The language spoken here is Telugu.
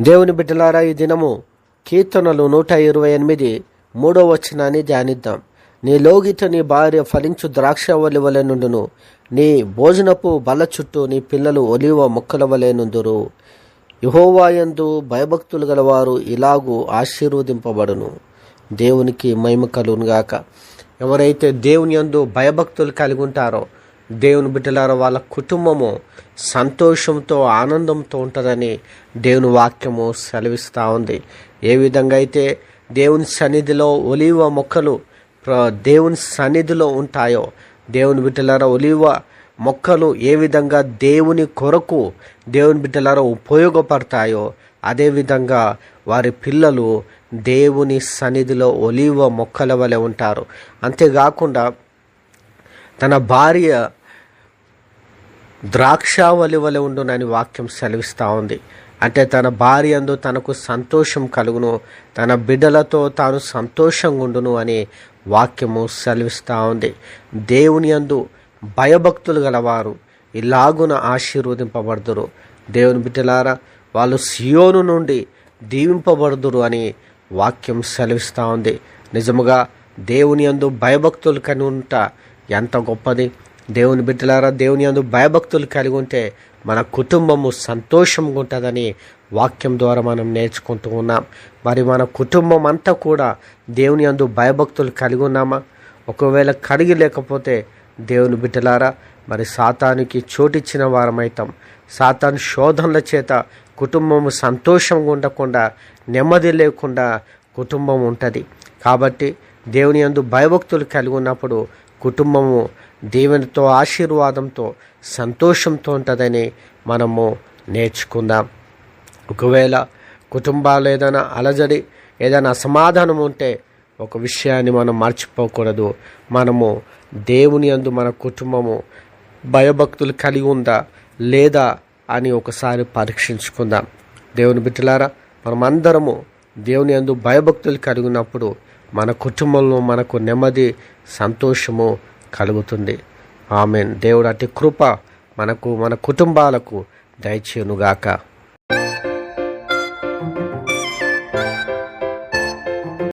దేవుని బిడ్డలారా ఈ దినము కీర్తనలు నూట ఇరవై ఎనిమిది మూడో వచనాన్ని ధ్యానిద్దాం. నీ లోగిత నీ భార్య ఫలించు ద్రాక్ష వలె నుండును. నీ భోజనపు బల్ల చుట్టూ నీ పిల్లలు ఒలివ మొక్కల వలె నుందురు. యహోవాయందు భయభక్తులు గలవారు ఇలాగూ ఆశీర్వదింపబడును. దేవునికి మహిమ కలుగునుగాక. ఎవరైతే దేవుని యందు భయభక్తులు కలిగి ఉంటారో దేవుని బిడ్డలారా వాళ్ళ కుటుంబము సంతోషంతో ఆనందంతో ఉంటుందని దేవుని వాక్యము సెలవిస్తూ ఉంది. ఏ విధంగా అయితే దేవుని సన్నిధిలో ఒలివ మొక్కలు దేవుని సన్నిధిలో ఉంటాయో దేవుని బిడ్డలారా ఒలివ మొక్కలు ఏ విధంగా దేవుని కొరకు దేవుని బిడ్డలారా ఉపయోగపడతాయో అదేవిధంగా వారి పిల్లలు దేవుని సన్నిధిలో ఒలివ మొక్కల వలె ఉంటారు. అంతేకాకుండా తన భార్య ద్రాక్షావలి వలె ఉండునని వాక్యం సెలవిస్తూ ఉంది. అంటే తన భార్య అందు తనకు సంతోషం కలుగును తన బిడ్డలతో తాను సంతోషంగా ఉండును అని వాక్యము సెలవిస్తూ ఉంది. దేవుని అందు భయభక్తులు గలవారు ఇలాగున ఆశీర్వదింపబడుదురు. దేవుని బిడ్డలారా వాళ్ళు సియోను నుండి దీవింపబడుదురు అని వాక్యం సెలవిస్తూ ఉంది. నిజముగా దేవుని అందు భయభక్తులు కనుంట ఎంత గొప్పది? దేవుని బిడ్డలారా దేవుని అందు భయభక్తులు కలిగి ఉంటే మన కుటుంబము సంతోషంగా ఉంటుందని వాక్యం ద్వారా మనం నేర్చుకుంటూ ఉన్నాం. మరి మన కుటుంబం అంతా కూడా దేవుని అందు భయభక్తులు కలిగి ఉన్నామా? ఒకవేళ కలిగి లేకపోతే దేవుని బిడ్డలారా మరి సాతానికి చోటిచ్చిన వారమైతాం. సాతాను శోధనల చేత కుటుంబము సంతోషంగా ఉండకుండా నెమ్మది లేకుండా కుటుంబం ఉంటుంది. కాబట్టి దేవుని యందు భయభక్తులు కలిగి ఉన్నప్పుడు కుటుంబము దేవునితో ఆశీర్వాదంతో సంతోషంతో ఉంటుందని మనము నేర్చుకుందాం. ఒకవేళ కుటుంబాలు ఏదైనా అలజడి ఏదైనా అసమాధానం ఉంటే ఒక విషయాన్ని మనం మర్చిపోకూడదు. మనము దేవుని యందు మన కుటుంబము భయభక్తులు కలిగి ఉందా లేదా అని ఒకసారి పరీక్షించుకుందాం. దేవుని బిడ్డలారా మనమందరము దేవుని యందు భయభక్తులు కలిగినప్పుడు మన కుటుంబంలో మనకు నెమ్మది సంతోషము కలుగుతుంది. ఆమెన్. దేవుడు అతి కృప మనకు మన కుటుంబాలకు దయచేయునుగాక.